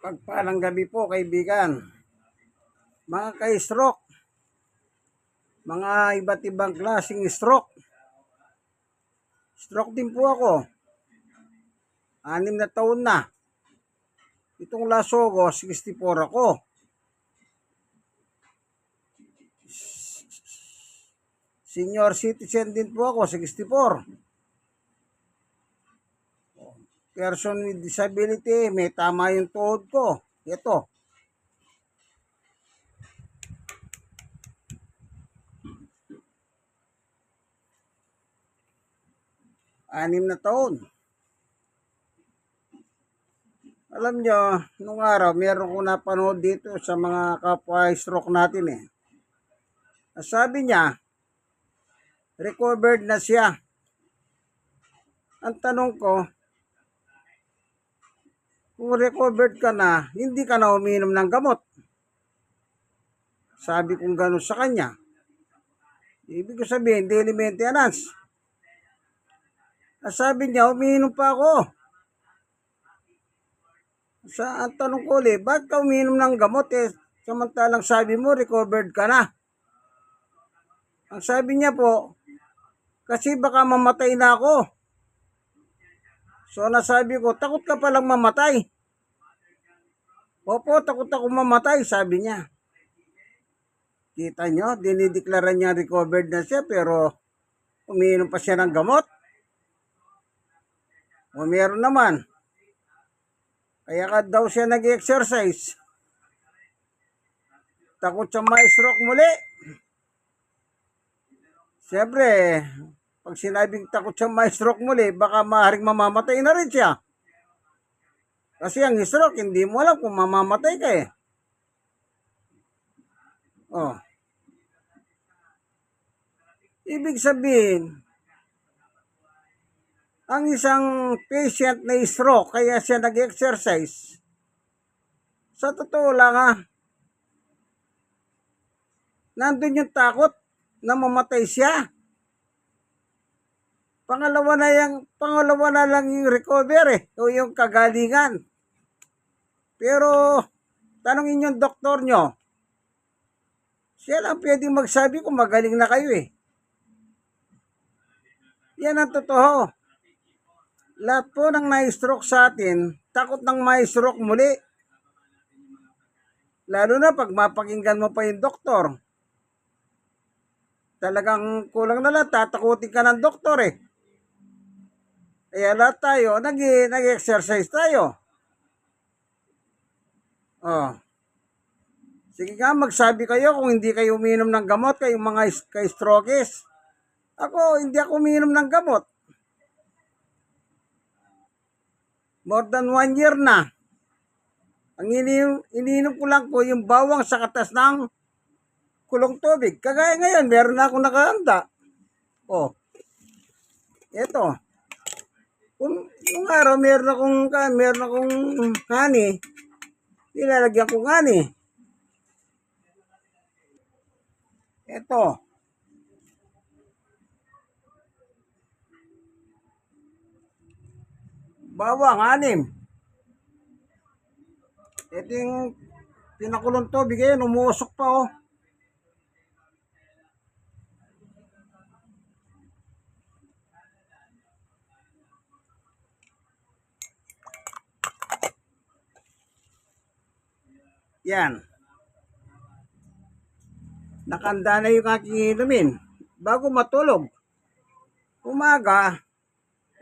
Mapagpalang gabi po kaibigan. Mga kay-stroke. Mga iba't ibang klaseng stroke. Stroke din po ako. Anim na taon na. Itong lasogo, 64 ako. Senior citizen din po ako, 64. Person with disability, may tama yung tuhod ko. Ito. Anim na taon. Alam nyo, nung araw, meron ko napanood dito sa mga kapwa stroke natin eh. Sabi niya, recovered na siya. Ang tanong ko, kung recovered ka na, hindi ka na uminom ng gamot. Sabi kong gano'n sa kanya. Ibig ko sabihin, daily maintenance. Sabi niya, umiinom pa ako. Sa ang tanong ko ulit, ba't ka umiinom ng gamot eh? Samantalang sabi mo, recovered ka na. Ang sabi niya po, kasi baka mamatay na ako. So nasabi ko, takot ka palang mamatay. Opo, takot ako mamatay, sabi niya. Kita nyo, dinideklara niya recovered na siya pero umiinom pa siya ng gamot. O meron naman. Kaya ka daw siya nag-exercise. Takot siya ma-stroke muli. Siyempre, pag sinabing takot siya ma-stroke muli, baka maaaring mamamatay na rin siya. Kasi ang stroke, hindi mo alam kung mamamatay ka eh. Oh. Ibig sabihin, ang isang patient na stroke, kaya siya nag-exercise, sa totoo lang ah, nandun yung takot na mamatay siya. Pangalawa na yung, pangalawa na lang yung recover eh, o yung kagalingan. Pero, tanongin yung doktor nyo, siya lang pwedeng magsabi kung magaling na kayo eh. Yan ang totoo. Lahat po ng na-stroke sa atin, takot ng ma-stroke muli. Lalo na pag mapakinggan mo pa yung doktor. Talagang kulang na lang, tatakutin ka ng doktor eh. Kaya lahat tayo, nag- nag-exercise tayo. Oh. Sige nga, magsabi kayo kung hindi kayo uminom ng gamot, kayong mga kay strokes. Ako, hindi ako uminom ng gamot. More than one year na. Ang ininom, ininom ko lang po yung bawang sa katas ng kulong tubig. Kagaya ngayon, meron na akong nakahanda. Oh. Ito. Nung araw meron akong meron akong honey, nilalagyan ko honey. Ito. Bawang, anim. Ito yung pinakulong tubig ngayon, umuusok pa oh. Yan. Nakanda na yung aking inumin. Bago matulog. Umaga,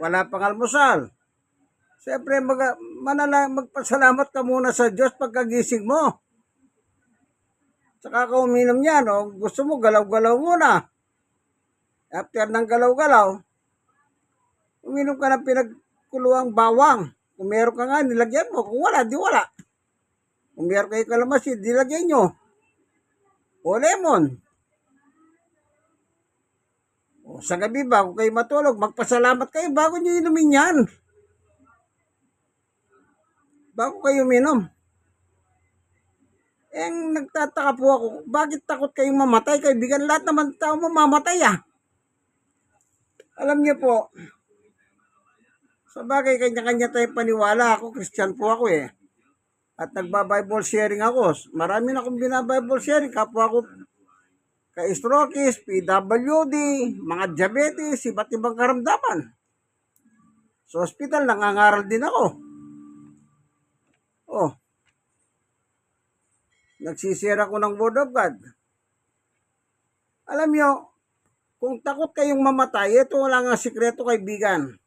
wala pang almusal. Siyempre, mag, manala, magpasalamat ka muna sa Diyos pagkagising mo. Saka ka uminom yan, o gusto mo, galaw-galaw muna. After ng galaw-galaw, uminom ka ng pinagkuluang bawang. Kung meron ka nga, nilagyan mo. Kung wala, di wala. Kung meron kayo kalamansi, dilagyan nyo. O lemon. O sa gabi bago kayo matulog, magpasalamat kayo bago nyo inumin yan. Bago kayo uminom. Eh, nagtataka po ako, bakit takot kayong mamatay? Kaibigan, lahat naman tao mamamatay ah. Alam niyo po, sa bagay, kanya-kanya tayong paniwala. Ako, Christian po ako eh. At nagba-Bible sharing ako. Marami na akong bina-Bible sharing. Kapwa ko kay strokes, PWD, mga diabetes, iba't ibang karamdaman. Sa hospital, nangangaral din ako. Oh. Nagsisira ko ng Word of God. Alam nyo, kung takot kayong mamatay, ito wala nga sikreto kaibigan.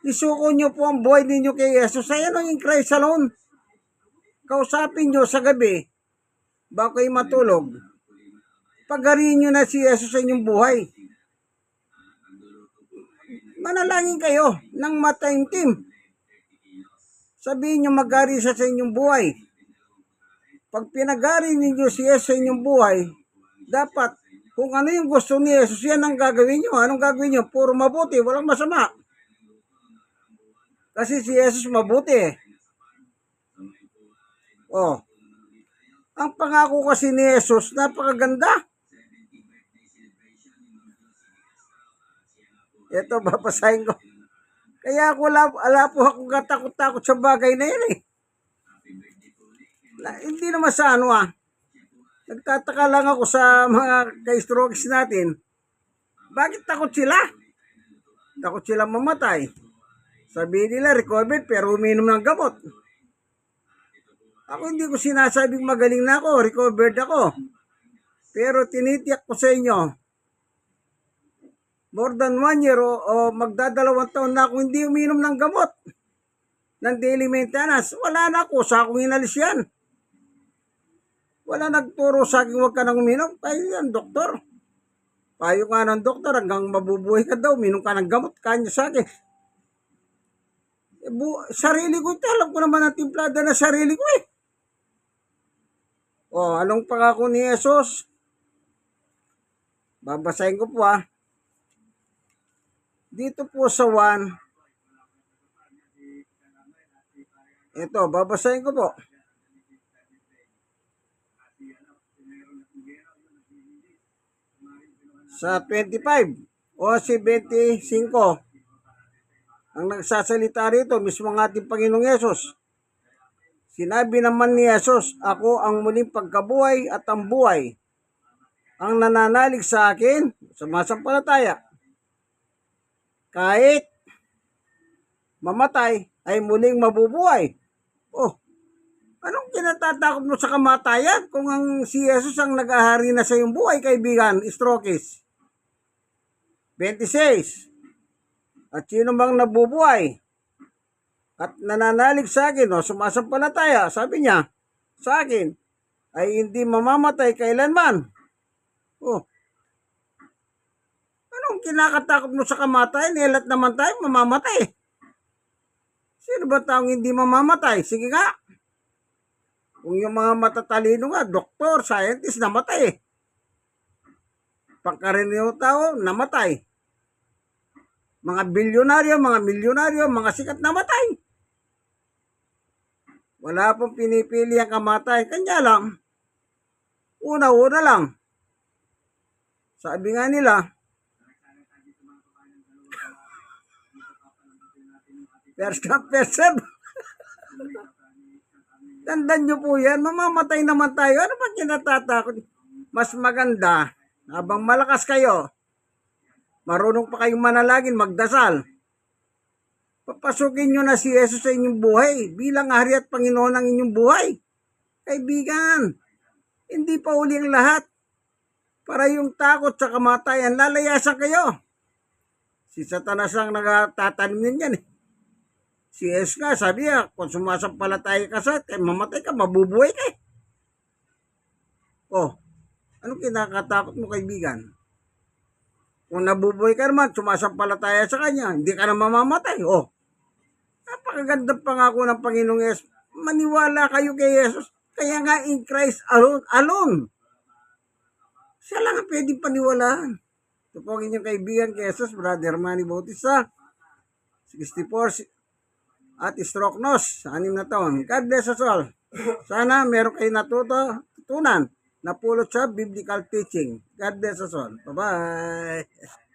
Isuko nyo po ang buhay ninyo kay Jesus. Ayan ang in Christ alone. Kausapin nyo sa gabi, bago kayo matulog. Pagariin nyo na si Jesus sa inyong buhay. Manalangin kayo ng mataimtim. Sabihin nyo magari siya sa inyong buhay. Pag pinagari ninyo si Jesus sa inyong buhay, dapat kung ano yung gusto ni Jesus, yan ang gagawin nyo. Anong gagawin nyo? Puro mabuti, walang masama. Kasi si Jesus mabuti eh. Oh. Ang pangako kasi ni Jesus, napakaganda. Ito, babasahin ko. Kaya ako ala, ala po akong katakot-takot sa bagay na yun eh. Na, hindi naman sa ano ah. Nagtataka lang ako sa mga ka-strokes natin. Bakit takot sila? Takot sila mamatay. Sabi nila recovered pero uminom ng gamot. Ako hindi ko sinasabing magaling na ako, recovered ako. Pero tinitiyak ko sa inyo, more than one year o, o magdadalawang taon na ako hindi uminom ng gamot ng daily maintenance. Wala na ako, sa akong inalis yan. Wala nagturo sa akin huwag ka nang uminom. Payo yan, doktor. Payo nga ng doktor hanggang mabubuhay ka daw, uminom ka ng gamot, kanya sa akin. Eh, bu- sarili ko alam ko naman ang timplada na sarili ko eh. O, anong pangako ni Jesus? Babasahin ko po ah. Dito po sa 1, ito, babasahin ko po. Sa 25 o si 25, ang nagsasalita rito, mismo ang ating Panginoong Yesus. Sinabi naman ni Yesus, Ako ang muling pagkabuhay at ang buhay. Ang nananalig sa akin, sumasampalataya, kahit mamatay, ay muling mabubuhay. Oh, anong kinatatakot mo sa kamatayan kung ang si Jesus ang nag-ahari na sa iyong buhay, kaibigan, strokes? 26. At sino bang nabubuhay? At nananalig sa akin, o sumasampalataya, sabi niya, sa akin, ay hindi mamamatay kailanman. Oh, Anong kinakatakot mo sa kamatayan? Lahat naman tayo mamamatay. Sino ba taong hindi mamamatay? Sige nga. Kung yung mga matatalino nga, doktor, scientist, namatay. Pagkaraniw tao, namatay. Mga bilyonaryo, mga milyonaryo, mga sikat namatay. Wala pong pinipili ang kamatay. Kanya lang, una-una lang. Sabi nga nila, First come, first serve. Tandaan nyo po yan, mamamatay naman tayo. Ano ba kinatatakot? Mas maganda, habang malakas kayo, marunong pa kayong manalagin, magdasal. Papasukin nyo na si Jesus sa inyong buhay bilang hari at Panginoon ng inyong buhay. Kaibigan, hindi pa uli ang lahat. Para yung takot sa kamatayan, lalayasan kayo. Si Satanas ang nagtatanim yan eh. Si Jesus nga, sabi niya, kung sumasampalataya ka sa atin, mamatay ka, mabubuhay ka eh. Oh, anong kinakatakot mo kaibigan? Kung nabubuhay ka naman, sumasampalataya sa Kanya, hindi ka na mamamatay. Oh, napakaganda pangako ng Panginoong Yesus. Maniwala kayo kay Jesus. Kaya nga in Christ alone, alone. Siya lang ang pwedeng paniwalaan. Ito po ang inyong kaibigan kay Jesus, Brother Manny Bautista. 64 at sa anim na taon. God bless us all. Sana meron kayo natuto, tutunan na sa biblical teaching. God bless us all. Bye-bye.